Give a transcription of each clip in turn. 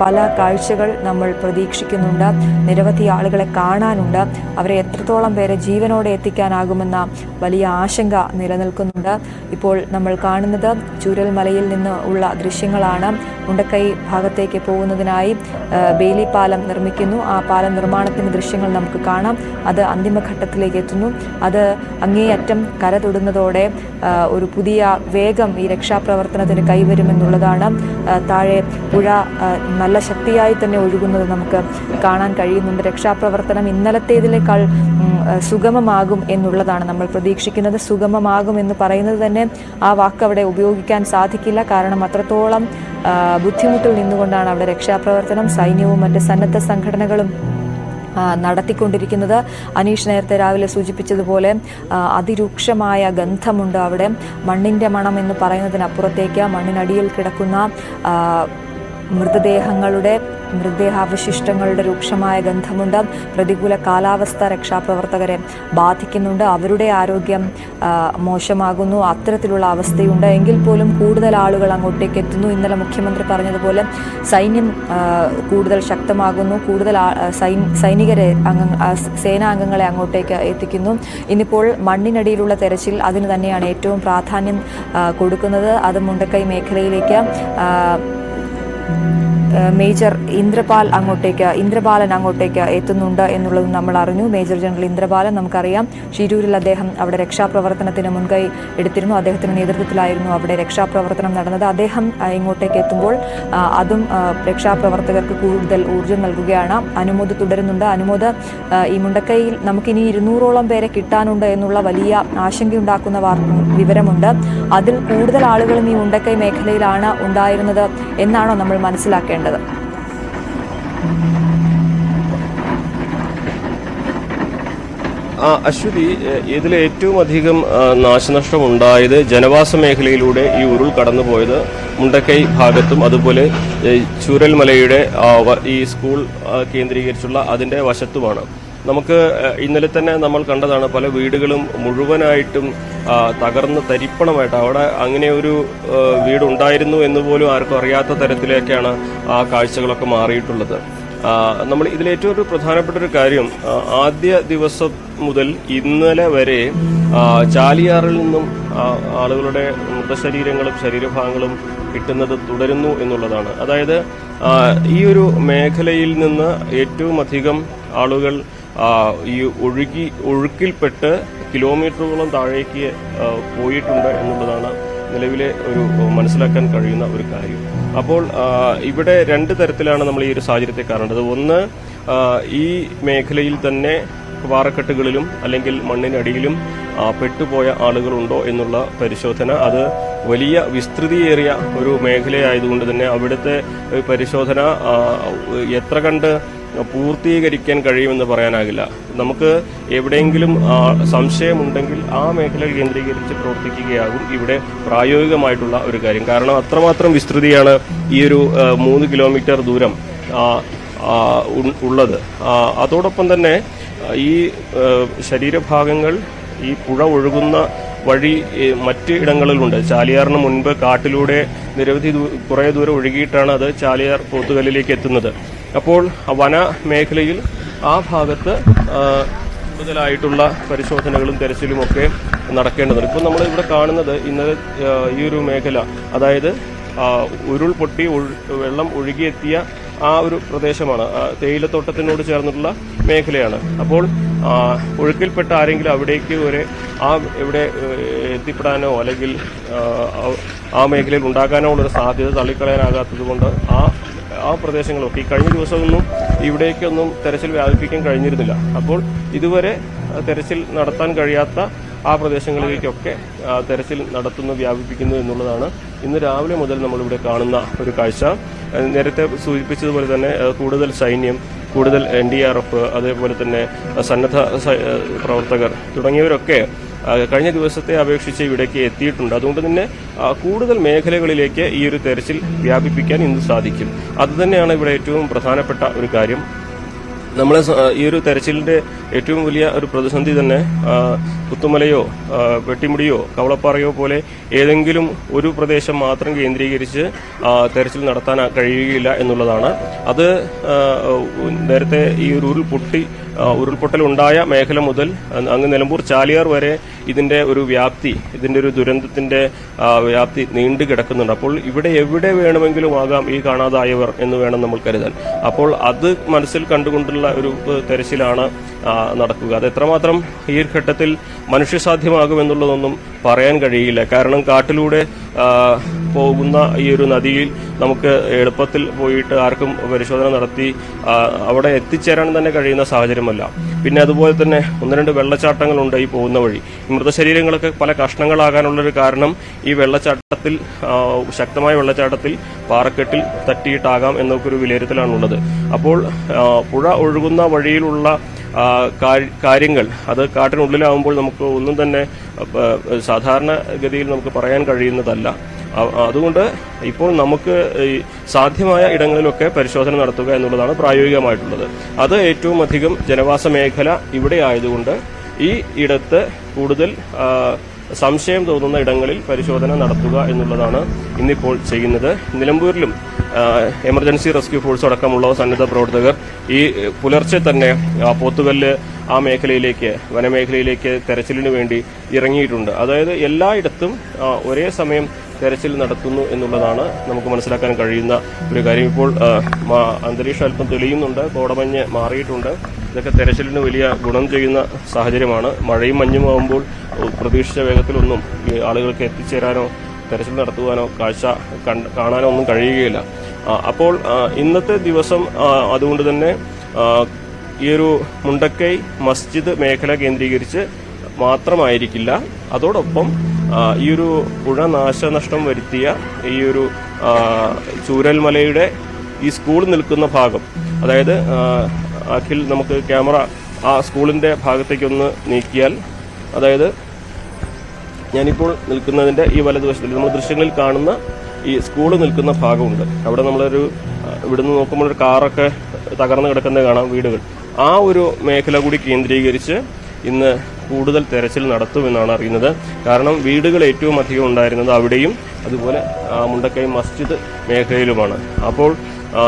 പല കാഴ്ചകൾ നമ്മൾ പ്രതീക്ഷിക്കുന്നുണ്ട്. നിരവധി ആളുകളെ കാണാനുണ്ട്. അവരെ എത്രത്തോളം പേരെ ജീവനോടെ എത്തിക്കാനാകുമെന്ന വലിയ ആശങ്ക നിലനിൽക്കുന്നുണ്ട്. ഇപ്പോൾ നമ്മൾ കാണുന്നത് ചുരൽമലയിൽ നിന്ന് ഉള്ള ദൃശ്യങ്ങളാണ്. മുണ്ടക്കൈ ഭാഗത്തേക്ക് പോകുന്നതിനായി ബേലി പാലം നിർമ്മിക്കുന്നു. ആ പാലം നിർമ്മാണത്തിന്റെ ദൃശ്യങ്ങൾ നമുക്ക് കാണാം. അത് അന്തിമഘട്ടത്തിലേക്ക് എത്തുന്നു. അത് അങ്ങേയറ്റം കര തൊടുന്നതോടെ ഒരു പുതിയ വേഗം ഈ രക്ഷാപ്രവർത്തനത്തിന് കൈവരുമെന്നുള്ളതാണ് താഴെ പുഴ നല്ല ശക്തിയായി തന്നെ ഒഴുകുന്നത് നമുക്ക് കാണാൻ കഴിയുന്നുണ്ട്. രക്ഷാപ്രവർത്തനം ഇന്നലത്തേതിനേക്കാൾ സുഗമമാകും എന്നുള്ളതാണ് നമ്മൾ പ്രതീക്ഷിക്കുന്നത്. സുഗമമാകും എന്ന് പറയുന്നത് തന്നെ ആ വാക്ക് അവിടെ ഉപയോഗിക്കാൻ സാധിക്കില്ല. കാരണം അത്രത്തോളം ബുദ്ധിമുട്ടിൽ നിന്നുകൊണ്ടാണ് അവിടെ രക്ഷാപ്രവർത്തനം സൈന്യവും മറ്റ് സന്നദ്ധ സംഘടനകളും നടത്തിക്കൊണ്ടിരിക്കുന്നത്. അനീഷ് നേരത്തെ രാവിലെ സൂചിപ്പിച്ചതുപോലെ അതിരൂക്ഷമായ ഗന്ധമുണ്ട് അവിടെ. മണ്ണിന്റെ മണം എന്ന് പറയുന്നതിനപ്പുറത്തേക്ക് മണ്ണിനടിയിൽ കിടക്കുന്ന മൃതദേഹങ്ങളുടെ മൃതദേഹാവശിഷ്ടങ്ങളുടെ രൂക്ഷമായ ഗന്ധമുണ്ട്. പ്രതികൂല കാലാവസ്ഥ രക്ഷാപ്രവർത്തകരെ ബാധിക്കുന്നുണ്ട്. അവരുടെ ആരോഗ്യം മോശമാകുന്നു. അത്തരത്തിലുള്ള അവസ്ഥയുണ്ട്. എങ്കിൽ പോലും കൂടുതൽ ആളുകൾ അങ്ങോട്ടേക്ക് എത്തുന്നു. ഇന്നലെ മുഖ്യമന്ത്രി പറഞ്ഞതുപോലെ സൈന്യം കൂടുതൽ ശക്തമാകുന്നു. കൂടുതൽ സൈനികരെ സേനാംഗങ്ങളെ അങ്ങോട്ടേക്ക് എത്തിക്കുന്നു. ഇന്നിപ്പോൾ മണ്ണിനടിയിലുള്ള തെരച്ചിൽ അതിന് തന്നെയാണ് ഏറ്റവും പ്രാധാന്യം കൊടുക്കുന്നത്. അത് മുണ്ടക്കൈ മേഖലയിലേക്ക് ആ, ഏഹ് മേജർ ഇന്ദ്രപാൽ അങ്ങോട്ടേക്ക് ഇന്ദ്രപാലൻ അങ്ങോട്ടേക്ക് എത്തുന്നുണ്ട് എന്നുള്ളതും നമ്മൾ അറിഞ്ഞു. മേജർ ജനറൽ ഇന്ദ്രപാലൻ നമുക്കറിയാം. ഷിരൂരിൽ അദ്ദേഹം അവിടെ രക്ഷാപ്രവർത്തനത്തിന് മുൻകൈ എടുത്തിരുന്നു. അദ്ദേഹത്തിന്റെ നേതൃത്വത്തിലായിരുന്നു അവിടെ രക്ഷാപ്രവർത്തനം നടന്നത്. അദ്ദേഹം ഇങ്ങോട്ടേക്ക് എത്തുമ്പോൾ അതും രക്ഷാപ്രവർത്തകർക്ക് കൂടുതൽ ഊർജം നൽകുകയാണ്. അനുമോദ് തുടരുന്നുണ്ട്. അനുമോദ് ഈ മുണ്ടക്കൈയിൽ നമുക്കിനി ഇരുന്നൂറോളം പേരെ കിട്ടാനുണ്ട് എന്നുള്ള വലിയ ആശങ്കയുണ്ടാക്കുന്ന വിവരമുണ്ട്. അതിൽ കൂടുതൽ ആളുകളും ഈ മുണ്ടക്കൈ മേഖലയിലാണ് ഉണ്ടായിരുന്നത് എന്നാണോ നമ്മൾ മനസ്സിലാക്കേണ്ടത്? ആ, അശ്വതി ഇതിൽ ഏറ്റവും അധികം നാശനഷ്ടം ഉണ്ടായത് ജനവാസ മേഖലയിലൂടെ ഈ ഉരുൾ കടന്നുപോയത് മുണ്ടക്കൈ ഭാഗത്തും അതുപോലെ ചൂരൽമലയുടെ ഈ സ്കൂൾ കേന്ദ്രീകരിച്ചുള്ള അതിന്റെ വശത്തുമാണ്. നമുക്ക് ഇന്നലെ തന്നെ നമ്മൾ കണ്ടതാണ് പല വീടുകളും മുഴുവനായിട്ടും തകർന്ന് തരിപ്പണമായിട്ട്. അവിടെ അങ്ങനെ ഒരു വീടുണ്ടായിരുന്നു എന്ന് പോലും ആർക്കും അറിയാത്ത തരത്തിലേക്കാണ് ആ കാഴ്ചകളൊക്കെ മാറിയിട്ടുള്ളത്. നമ്മൾ ഇതിൽ ഏറ്റവും ഒരു പ്രധാനപ്പെട്ട ഒരു കാര്യം ആദ്യ ദിവസം മുതൽ ഇന്നലെ വരെ ചാലിയാറിൽ നിന്നും ആളുകളുടെ മൃതശരീരങ്ങളും ശരീരഭാഗങ്ങളും കിട്ടുന്നത് തുടരുന്നു എന്നുള്ളതാണ്. അതായത് ഈ ഒരു മേഖലയിൽ നിന്ന് ഏറ്റവും അധികം ആളുകൾ ഈ ഒഴുകി ഒഴുക്കിൽപ്പെട്ട് കിലോമീറ്ററുകളും താഴേക്ക് പോയിട്ടുണ്ട് എന്നുള്ളതാണ് നിലവിലെ ഒരു മനസ്സിലാക്കാൻ കഴിയുന്ന ഒരു കാര്യം. അപ്പോൾ ഇവിടെ രണ്ട് തരത്തിലാണ് നമ്മൾ ഈ ഒരു സാഹചര്യത്തെ കാണേണ്ടത്. ഒന്ന് ഈ മേഖലയിൽ തന്നെ പാറക്കെട്ടുകളിലും അല്ലെങ്കിൽ മണ്ണിനടിയിലും പെട്ടുപോയ ആളുകളുണ്ടോ എന്നുള്ള പരിശോധന. അത് വലിയ വിസ്തൃതിയേറിയ ഒരു മേഖലയായതുകൊണ്ട് തന്നെ അവിടുത്തെ പരിശോധന എത്ര കണ്ട് പൂർത്തീകരിക്കാൻ കഴിയുമെന്ന് പറയാനാകില്ല. നമുക്ക് എവിടെയെങ്കിലും സംശയമുണ്ടെങ്കിൽ ആ മേഖല കേന്ദ്രീകരിച്ച് പ്രവർത്തിക്കുകയാകും ഇവിടെ പ്രായോഗികമായിട്ടുള്ള ഒരു കാര്യം. കാരണം അത്രമാത്രം വിസ്തൃതിയാണ് ഈ ഒരു മൂന്ന് കിലോമീറ്റർ ദൂരം ഉള്ളത്. അതോടൊപ്പം തന്നെ ഈ ശരീരഭാഗങ്ങൾ ഈ പുഴ ഒഴുകുന്ന വഴി മറ്റ് ഇടങ്ങളിലുണ്ട്. ചാലിയാറിന് മുൻപ് കാട്ടിലൂടെ നിരവധി കുറേ ദൂരം ഒഴുകിയിട്ടാണ് അത് ചാലിയാർ പോത്തുകല്ലിലേക്ക് എത്തുന്നത്. അപ്പോൾ വന മേഖലയിൽ ആ ഭാഗത്ത് കൂടുതലായിട്ടുള്ള പരിശോധനകളും തെരച്ചിലും ഒക്കെ നടക്കേണ്ടതുണ്ട്. ഇപ്പോൾ നമ്മൾ ഇവിടെ കാണുന്നത് ഇന്നലെ ഈ ഒരു മേഖല അതായത് ഉരുൾപൊട്ടി വെള്ളം ഒഴുകിയെത്തിയ ആ ഒരു പ്രദേശമാണ് തേയിലത്തോട്ടത്തിനോട് ചേർന്നിട്ടുള്ള മേഖലയാണ്. അപ്പോൾ ഒഴുക്കിൽപ്പെട്ട ആരെങ്കിലും അവിടേക്ക് വരെ ആ ഇവിടെ എത്തിപ്പെടാനോ അല്ലെങ്കിൽ ആ മേഖലയിൽ ഉണ്ടാകാനോ ഉള്ളൊരു സാധ്യത തള്ളിക്കളയാനാകാത്തത് കൊണ്ട് ആ ആ പ്രദേശങ്ങളൊക്കെ ഈ കഴിഞ്ഞ ദിവസമൊന്നും ഇവിടേക്കൊന്നും തെരച്ചിൽ വ്യാപിപ്പിക്കാൻ കഴിഞ്ഞിരുന്നില്ല. അപ്പോൾ ഇതുവരെ തെരച്ചിൽ നടത്താൻ കഴിയാത്ത ആ പ്രദേശങ്ങളിലേക്കൊക്കെ തെരച്ചിൽ നടത്തുന്നു വ്യാപിപ്പിക്കുന്നു എന്നുള്ളതാണ് ഇന്ന് രാവിലെ മുതൽ നമ്മളിവിടെ കാണുന്ന ഒരു കാഴ്ച. നേരത്തെ സൂചിപ്പിച്ചതുപോലെ തന്നെ കൂടുതൽ സൈന്യം കൂടുതൽ എൻ ഡി ആർ എഫ് അതേപോലെ തന്നെ സന്നദ്ധ പ്രവർത്തകർ തുടങ്ങിയവരൊക്കെ കഴിഞ്ഞ ദിവസത്തെ അപേക്ഷിച്ച് ഇവിടേക്ക് എത്തിയിട്ടുണ്ട്. അതുകൊണ്ട് തന്നെ കൂടുതൽ മേഖലകളിലേക്ക് ഈ ഒരു തെരച്ചിൽ വ്യാപിപ്പിക്കാൻ ഇന്ന് സാധിക്കും. അതുതന്നെയാണ് ഇവിടെ ഏറ്റവും പ്രധാനപ്പെട്ട ഒരു കാര്യം. നമ്മളെ ഈ ഒരു തെരച്ചിലിന്റെ ഏറ്റവും വലിയ ഒരു പ്രതിസന്ധി തന്നെ പുത്തുമലയോ വെട്ടിമുടിയോ കവളപ്പാറയോ പോലെ ഏതെങ്കിലും ഒരു പ്രദേശം മാത്രം കേന്ദ്രീകരിച്ച് തെരച്ചിൽ നടത്താൻ കഴിയുകയില്ല എന്നുള്ളതാണ്. അത് നേരത്തെ ഈ ഒരു ഉരുൾ പൊട്ടി ഉരുൾപൊട്ടൽ ഉണ്ടായ മേഖല മുതൽ അങ്ങ് നിലമ്പൂർ ചാലിയാർ വരെ ഇതിന്റെ ഒരു വ്യാപ്തി ഇതിന്റെ ഒരു ദുരന്തത്തിന്റെ വ്യാപ്തി നീണ്ടു കിടക്കുന്നുണ്ട്. അപ്പോൾ ഇവിടെ എവിടെ വേണമെങ്കിലും ആകാം ഈ കാണാതായവർ എന്ന് വേണം നമ്മൾ കരുതാൻ. അപ്പോൾ അത് മനസ്സിൽ കണ്ടുകൊണ്ടുള്ള ഒരു തെരച്ചിലാണ് നടക്കുക. അത് എത്രമാത്രം ഈ ഘട്ടത്തിൽ മനുഷ്യസാധ്യമാകും എന്നുള്ളതൊന്നും പറയാൻ കഴിയില്ല. കാരണം കാട്ടിലൂടെ പോകുന്ന ഈ ഒരു നദിയിൽ നമുക്ക് എളുപ്പത്തിൽ പോയിട്ട് ആർക്കും പരിശോധന നടത്തി അവിടെ എത്തിച്ചേരാൻ തന്നെ കഴിയുന്ന സാഹചര്യമല്ല. പിന്നെ അതുപോലെ തന്നെ ഒന്ന് രണ്ട് വെള്ളച്ചാട്ടങ്ങളുണ്ട് ഈ പോകുന്ന വഴി. മൃതശരീരങ്ങളൊക്കെ പല കഷ്ണങ്ങളാകാനുള്ളൊരു കാരണം ഈ വെള്ളച്ചാട്ടത്തിൽ ശക്തമായ വെള്ളച്ചാട്ടത്തിൽ പാറക്കെട്ടിൽ തട്ടിയിട്ടാകാം എന്നൊക്കെ ഒരു വിലയിരുത്തലാണുള്ളത്. അപ്പോൾ പുഴ ഒഴുകുന്ന വഴിയിലുള്ള കാര്യങ്ങൾ. അത് കാട്ടിനുള്ളിലാവുമ്പോൾ നമുക്ക് ഒന്നും തന്നെ സാധാരണ ഗതിയിൽ നമുക്ക് പറയാൻ കഴിയുന്നതല്ല. അതുകൊണ്ട് ഇപ്പോൾ നമുക്ക് സാധ്യമായ ഇടങ്ങളിലൊക്കെ പരിശോധന നടത്തുക എന്നുള്ളതാണ് പ്രായോഗികമായിട്ടുള്ളത്. അത് ഏറ്റവും അധികം ജനവാസ മേഖല ഇവിടെ ആയതുകൊണ്ട് ഈ ഇടത്ത് കൂടുതൽ സംശയം തോന്നുന്ന ഇടങ്ങളിൽ പരിശോധന നടത്തുക എന്നുള്ളതാണ് ഇന്നിപ്പോൾ ചെയ്യുന്നത്. നിലമ്പൂരിലും എമർജൻസി റെസ്ക്യൂ ഫോഴ്സ് അടക്കമുള്ള സന്നദ്ധ പ്രവർത്തകർ ഈ പുലർച്ചെ തന്നെ പോത്തുകല്ല് ആ മേഖലയിലേക്ക് വനമേഖലയിലേക്ക് തെരച്ചിലിന് വേണ്ടി ഇറങ്ങിയിട്ടുണ്ട്. അതായത് എല്ലായിടത്തും ഒരേ സമയം തെരച്ചിൽ നടത്തുന്നു എന്നുള്ളതാണ് നമുക്ക് മനസ്സിലാക്കാൻ കഴിയുന്ന ഒരു കാര്യം. ഇപ്പോൾ അന്തരീക്ഷം അല്പം തെളിയുന്നുണ്ട് കോടമഞ്ഞ് മാറിയിട്ടുണ്ട്. ഇതൊക്കെ തെരച്ചിലിന് വലിയ ഗുണം ചെയ്യുന്ന സാഹചര്യമാണ്. മഴയും മഞ്ഞും ആകുമ്പോൾ പ്രതീക്ഷിച്ച വേഗത്തിലൊന്നും ഈ ആളുകൾക്ക് എത്തിച്ചേരാനോ തെരച്ചിൽ നടത്തുവാനോ കാഴ്ച കാണാനോ ഒന്നും കഴിയുകയില്ല. അപ്പോൾ ഇന്നത്തെ ദിവസം അതുകൊണ്ട് തന്നെ ഈ ഒരു മുണ്ടക്കൈ മസ്ജിദ് മേഖല കേന്ദ്രീകരിച്ച് മാത്രമായിരിക്കില്ല. അതോടൊപ്പം ഈ ഒരു പുഴ നാശനഷ്ടം വരുത്തിയ ഈ ഒരു ചൂരൽമലയുടെ ഈ സ്കൂൾ നിൽക്കുന്ന ഭാഗം അതായത് അഖിൽ നമുക്ക് ക്യാമറ ആ സ്കൂളിന്റെ ഭാഗത്തേക്കൊന്ന് നീക്കിയാൽ അതായത് ഞാനിപ്പോൾ നിൽക്കുന്നതിന്റെ ഈ വലതുവശത്തിൽ നമ്മൾ ദൃശ്യങ്ങളിൽ കാണുന്ന ഈ സ്കൂൾ നിൽക്കുന്ന ഭാഗമുണ്ട്. അവിടെ നമ്മളൊരു ഇവിടുന്ന് നോക്കുമ്പോൾ ഒരു കാറൊക്കെ തകർന്നു കിടക്കുന്നത് കാണാം വീടുകൾ. ആ ഒരു മേഖല കൂടി കേന്ദ്രീകരിച്ച് ഇന്ന് കൂടുതൽ തെരച്ചിൽ നടത്തുമെന്നാണ് അറിയുന്നത്. കാരണം വീടുകൾ ഏറ്റവും അധികം ഉണ്ടായിരുന്നത് അവിടെയും അതുപോലെ മുണ്ടക്കൈ മസ്ജിദ് മേഖലയിലുമാണ്. അപ്പോൾ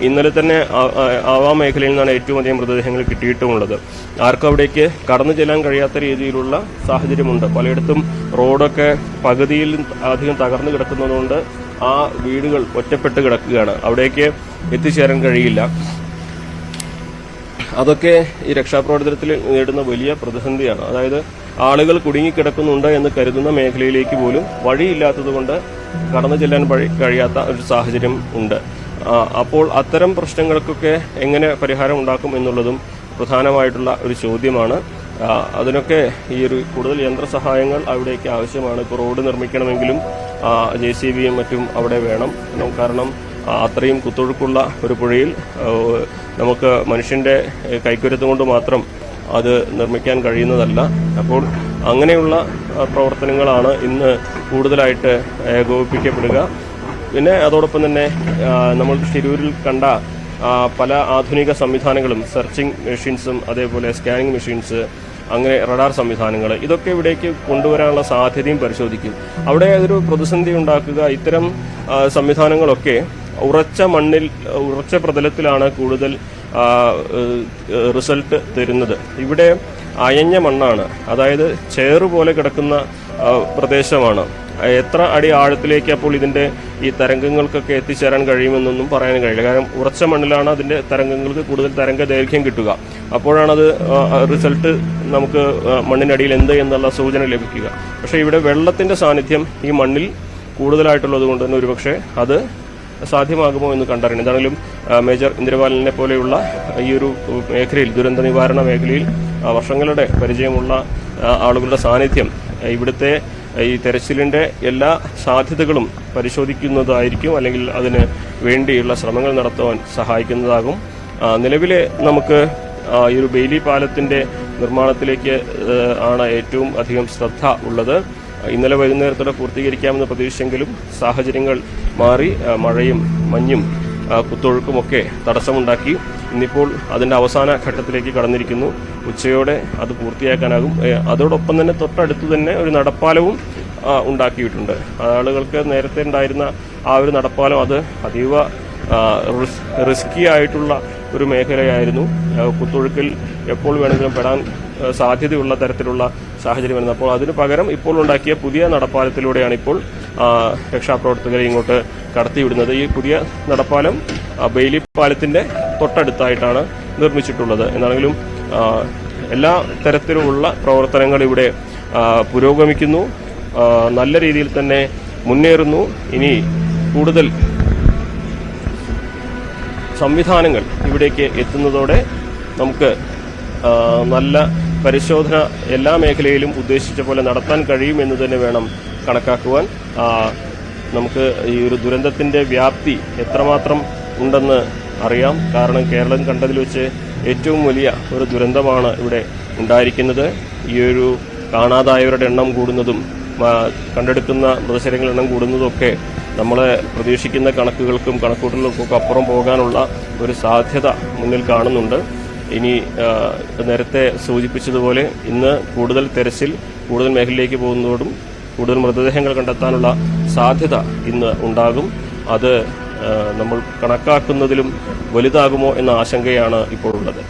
ഇന്നലെ തന്നെ ആ- ആ- ആ മേഖലയിൽ നിന്നാണ് ഏറ്റവും അധികം മൃതദേഹങ്ങൾ കിട്ടിയിട്ടുമുള്ളത്. ആർക്കും അവിടേക്ക് കടന്നു ചെല്ലാൻ കഴിയാത്ത രീതിയിലുള്ള സാഹചര്യമുണ്ട്. പലയിടത്തും റോഡൊക്കെ പകുതിയിൽ അധികം തകർന്നു കിടക്കുന്നതുകൊണ്ട് ആ വീടുകൾ ഒറ്റപ്പെട്ട് കിടക്കുകയാണ്. അവിടേക്ക് എത്തിച്ചേരാൻ കഴിയില്ല. അതൊക്കെ ഈ രക്ഷാപ്രവർത്തനത്തിൽ നേടുന്ന വലിയ പ്രതിസന്ധിയാണ്. അതായത് ആളുകൾ കുടുങ്ങിക്കിടക്കുന്നുണ്ട് എന്ന് കരുതുന്ന മേഖലയിലേക്ക് പോലും വഴിയില്ലാത്തതുകൊണ്ട് കടന്നു ചെല്ലാൻ കഴിയാത്ത ഒരു സാഹചര്യം ഉണ്ട്. അപ്പോൾ അത്തരം പ്രശ്നങ്ങൾക്കൊക്കെ എങ്ങനെ പരിഹാരം ഉണ്ടാക്കും എന്നുള്ളതും പ്രധാനമായിട്ടുള്ള ഒരു ചോദ്യമാണ്. അതിനൊക്കെ ഈ ഒരു കൂടുതൽ യന്ത്രസഹായങ്ങൾ അവിടേക്ക് ആവശ്യമാണ്. ഇപ്പോൾ റോഡ് നിർമ്മിക്കണമെങ്കിലും ജെ സി ബിയും മറ്റും അവിടെ വേണം. കാരണം അത്രയും കുത്തൊഴുക്കുള്ള ഒരു പുഴയിൽ നമുക്ക് മനുഷ്യന്റെ ഏ, കൈക്കുരുത്തം കൊണ്ട് മാത്രം അത് നിർമ്മിക്കാൻ കഴിയുന്നതല്ല. അപ്പോൾ അങ്ങനെയുള്ള പ്രവർത്തനങ്ങളാണ് ഇന്ന് കൂടുതലായിട്ട് ഏകോപിപ്പിക്കപ്പെടുക. പിന്നെ അതോടൊപ്പം തന്നെ നമ്മൾ തിരൂരിൽ കണ്ട പല ആധുനിക സംവിധാനങ്ങളും സെർച്ചിങ് മെഷീൻസും അതേപോലെ സ്കാനിങ് മെഷീൻസ് അങ്ങനെ റഡാർ സംവിധാനങ്ങൾ ഇതൊക്കെ ഇവിടേക്ക് കൊണ്ടുവരാനുള്ള സാധ്യതയും പരിശോധിക്കും. അവിടെ ഒരു പ്രതിസന്ധി ഉണ്ടാക്കുക ഇത്തരം സംവിധാനങ്ങളൊക്കെ ഉറച്ച മണ്ണിൽ ഉറച്ച പ്രതലത്തിലാണ് കൂടുതൽ റിസൾട്ട് തരുന്നത്. ഇവിടെ അയഞ്ഞ മണ്ണാണ് അതായത് ചേറ് പോലെ കിടക്കുന്ന പ്രദേശമാണ്. എത്ര അടി ആഴത്തിലേക്ക് അപ്പോൾ ഇതിന്റെ ഈ തരംഗങ്ങൾക്കൊക്കെ എത്തിച്ചേരാൻ കഴിയുമെന്നൊന്നും പറയാൻ കഴിയില്ല. കാരണം ഉറച്ച മണ്ണിലാണ് അതിന്റെ തരംഗങ്ങൾക്ക് കൂടുതൽ തരംഗ ദൈർഘ്യം കിട്ടുക. അപ്പോഴാണത് റിസൾട്ട് നമുക്ക് മണ്ണിനടിയിൽ എന്ത് എന്നുള്ള സൂചന ലഭിക്കുക. പക്ഷേ ഇവിടെ വെള്ളത്തിന്റെ സാന്നിധ്യം ഈ മണ്ണിൽ കൂടുതലായിട്ടുള്ളത് കൊണ്ട് തന്നെ ഒരുപക്ഷെ അത് സാധ്യമാകുമോ എന്ന് കണ്ടറിയണം. എന്താണെങ്കിലും മേജർ ഇന്ദ്രപാലിനെ പോലെയുള്ള ഈ ഒരു മേഖലയിൽ ദുരന്ത നിവാരണ മേഖലയിൽ വർഷങ്ങളുടെ പരിചയമുള്ള ആളുകളുടെ സാന്നിധ്യം ഇവിടുത്തെ ഈ തെരച്ചിലിന്റെ എല്ലാ സാധ്യതകളും പരിശോധിക്കുന്നതായിരിക്കും അല്ലെങ്കിൽ അതിന് വേണ്ടിയുള്ള ശ്രമങ്ങൾ നടത്തുവാൻ സഹായിക്കുന്നതാകും. നിലവിലെ നമുക്ക് ഈ ഒരു ബെയിലി പാലത്തിന്റെ നിർമ്മാണത്തിലേക്ക് ആണ് ഏറ്റവും അധികം ശ്രദ്ധ ഉള്ളത്. ഇന്നലെ വൈകുന്നേരത്തോടെ പൂർത്തീകരിക്കാമെന്ന് പ്രതീക്ഷിച്ചെങ്കിലും സാഹചര്യങ്ങൾ മാറി മഴയും മഞ്ഞും കുത്തൊഴുക്കുമൊക്കെ തടസ്സമുണ്ടാക്കി. ഇന്നിപ്പോൾ അതിന്റെ അവസാന ഘട്ടത്തിലേക്ക് കടന്നിരിക്കുന്നു. ഉച്ചയോടെ അത് പൂർത്തിയാക്കാനാകും. അതോടൊപ്പം തന്നെ തൊട്ടടുത്ത് തന്നെ ഒരു നടപ്പാലവും ഉണ്ടാക്കിയിട്ടുണ്ട്. ആളുകൾക്ക് നേരത്തെ ഉണ്ടായിരുന്ന ആ ഒരു നടപ്പാലം അത് അതീവ റിസ്ക്കി റിസ്കി ആയിട്ടുള്ള ഒരു മേഖലയായിരുന്നു. കുത്തൊഴുക്കിൽ എപ്പോൾ വേണമെങ്കിലും പെടാൻ സാധ്യതയുള്ള തരത്തിലുള്ള സാഹചര്യമായിരുന്നു. അപ്പോൾ അതിന് പകരം ഇപ്പോൾ ഉണ്ടാക്കിയ പുതിയ നടപ്പാലത്തിലൂടെയാണ് ഇപ്പോൾ രക്ഷാപ്രവർത്തകരെ ഇങ്ങോട്ട് കടത്തിവിടുന്നത്. ഈ പുതിയ നടപ്പാലം ബെയിലി പാലത്തിന്റെ തൊട്ടടുത്തായിട്ടാണ് നിർമ്മിച്ചിട്ടുള്ളത്. എന്നാണെങ്കിലും എല്ലാ തരത്തിലുമുള്ള പ്രവർത്തനങ്ങൾ ഇവിടെ പുരോഗമിക്കുന്നു. നല്ല രീതിയിൽ തന്നെ മുന്നേറുന്നു. ഇനി കൂടുതൽ സംവിധാനങ്ങൾ ഇവിടേക്ക് എത്തുന്നതോടെ നമുക്ക് നല്ല പരിശോധന എല്ലാ മേഖലയിലും ഉദ്ദേശിച്ച പോലെ നടത്താൻ കഴിയുമെന്ന് തന്നെ വേണം കണക്കാക്കുവാൻ. നമുക്ക് ഈ ഒരു ദുരന്തത്തിന്റെ വ്യാപ്തി എത്രമാത്രം ഉണ്ടെന്ന് അറിയാം. കാരണം കേരളം കണ്ടതിൽ വെച്ച് ഏറ്റവും വലിയ ഒരു ദുരന്തമാണ് ഇവിടെ ഉണ്ടായിരിക്കുന്നത്. ഈ ഒരു കാണാതായവരുടെ എണ്ണം കൂടുന്നതും കണ്ടെടുക്കുന്ന മൃതശരീരങ്ങളുടെ എണ്ണം കൂടുന്നതൊക്കെ നമ്മളെ പ്രതീക്ഷിക്കുന്ന കണക്കുകൾക്കും കണക്കൂട്ടലുകൾക്കൊക്കെ അപ്പുറം പോകാനുള്ള ഒരു സാധ്യത മുന്നിൽ കാണുന്നുണ്ട്. ഇനി നേരത്തെ സൂചിപ്പിച്ചതുപോലെ ഇന്ന് കൂടുതൽ തെരച്ചിൽ കൂടുതൽ മേഖലയിലേക്ക് പോകുന്നതോടും കൂടുതൽ മൃതദേഹങ്ങൾ കണ്ടെത്താനുള്ള സാധ്യത ഇന്ന് ഉണ്ടാകും. അത് നമ്മൾ കണക്കാക്കുന്നതിലും വലുതാകുമോ എന്ന ആശങ്കയാണ് ഇപ്പോൾ ഉള്ളത്